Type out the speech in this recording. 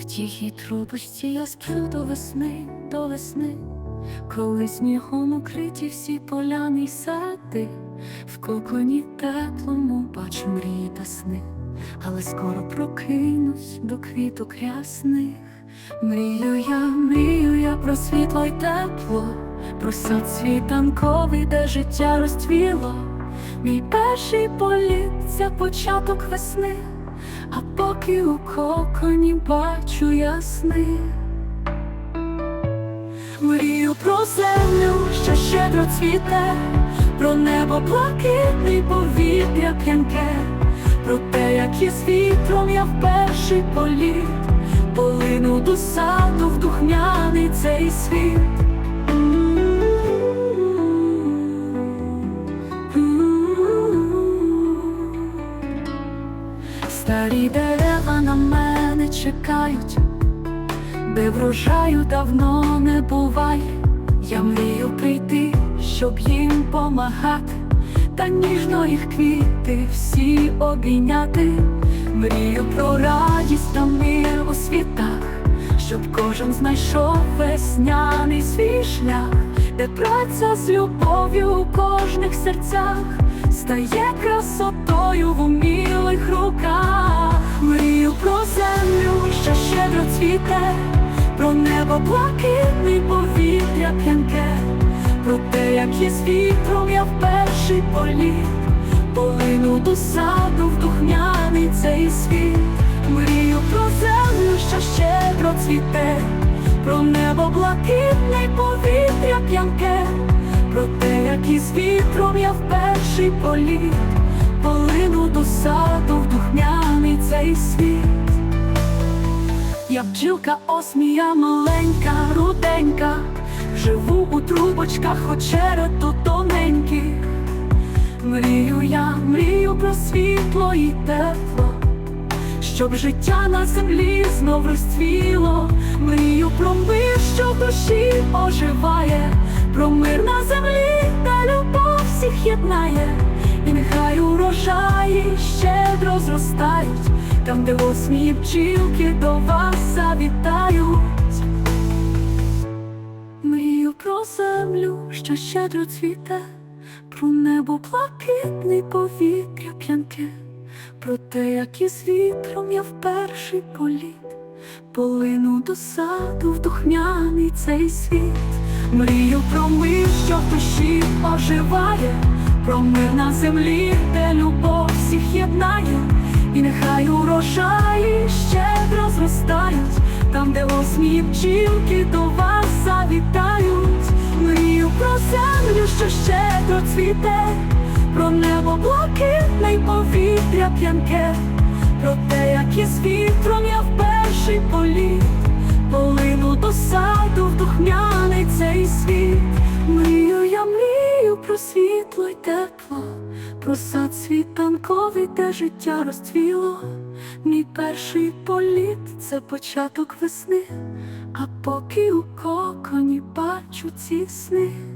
В тихій трубочці я сплю до весни, до весни, коли снігом укриті всі поляни й сади, в коконі теплому бачу мрії та сни, але скоро прокинусь до квіток рясних. Мрію я, мрію я про світло й тепло, про сад світанковий, де життя розцвіло. Мій перший політ це початок весни, а поки у коконі бачу ясни. Мрію про землю, що щедро цвіте, про небо блакитний повітря п'янке, про те, як із вітром я в перший політ полину до саду в духмяний цей світ. Старі дерева на мене чекають, де врожаю давно не буває. Я мрію прийти, щоб їм помагати, та ніжно їх квіти всі обійняти. Мрію про радість та мир у світах, щоб кожен знайшов весняний свій шлях, де праця з любов'ю у кожних серцях стає красотою в умілих руках. Мрію про землю, що щедро цвіте, про небо блакитний повітря п'янке, про те, як із вітром я в перший політ полину до саду в духмяний цей світ. Мрію про землю, що щедро цвіте, про небо блакитне повітря п'янке, про те, як із вітром я в перший політ, полину до саду в духмяний цей світ. Я бджілка осмія маленька, руденька, живу у трубочках очерету тоненьких. Мрію я, мрію про світло і тепло, щоб життя на землі знов розцвіло, мрію про мир, що в душі оживає, про мир на землі, єднає, і нехай урожаї щедро зростають, там, де осмії бджілки до вас завітають. Мрію про землю, що щедро цвіте, про небо блакитний повітря п'янке, про те, як із вітром я в перший політ, полину до саду в духмяний цей світ. Мрію про мир, що душі оживає, про мир на землі, де любов всіх єднає, і нехай урожаї щедро зростають, там, де осмії бджілки до вас завітають. Мрію про землю, що щедро цвіте, про небо блакитне й повітря п'янке, про те, як із вітром я в перший політ, полину до саду в духмяний цей світ. Світло й тепло, про сад світанковий, де життя розцвіло. Мій перший політ це початок весни, а поки у коконі бачу ці сни.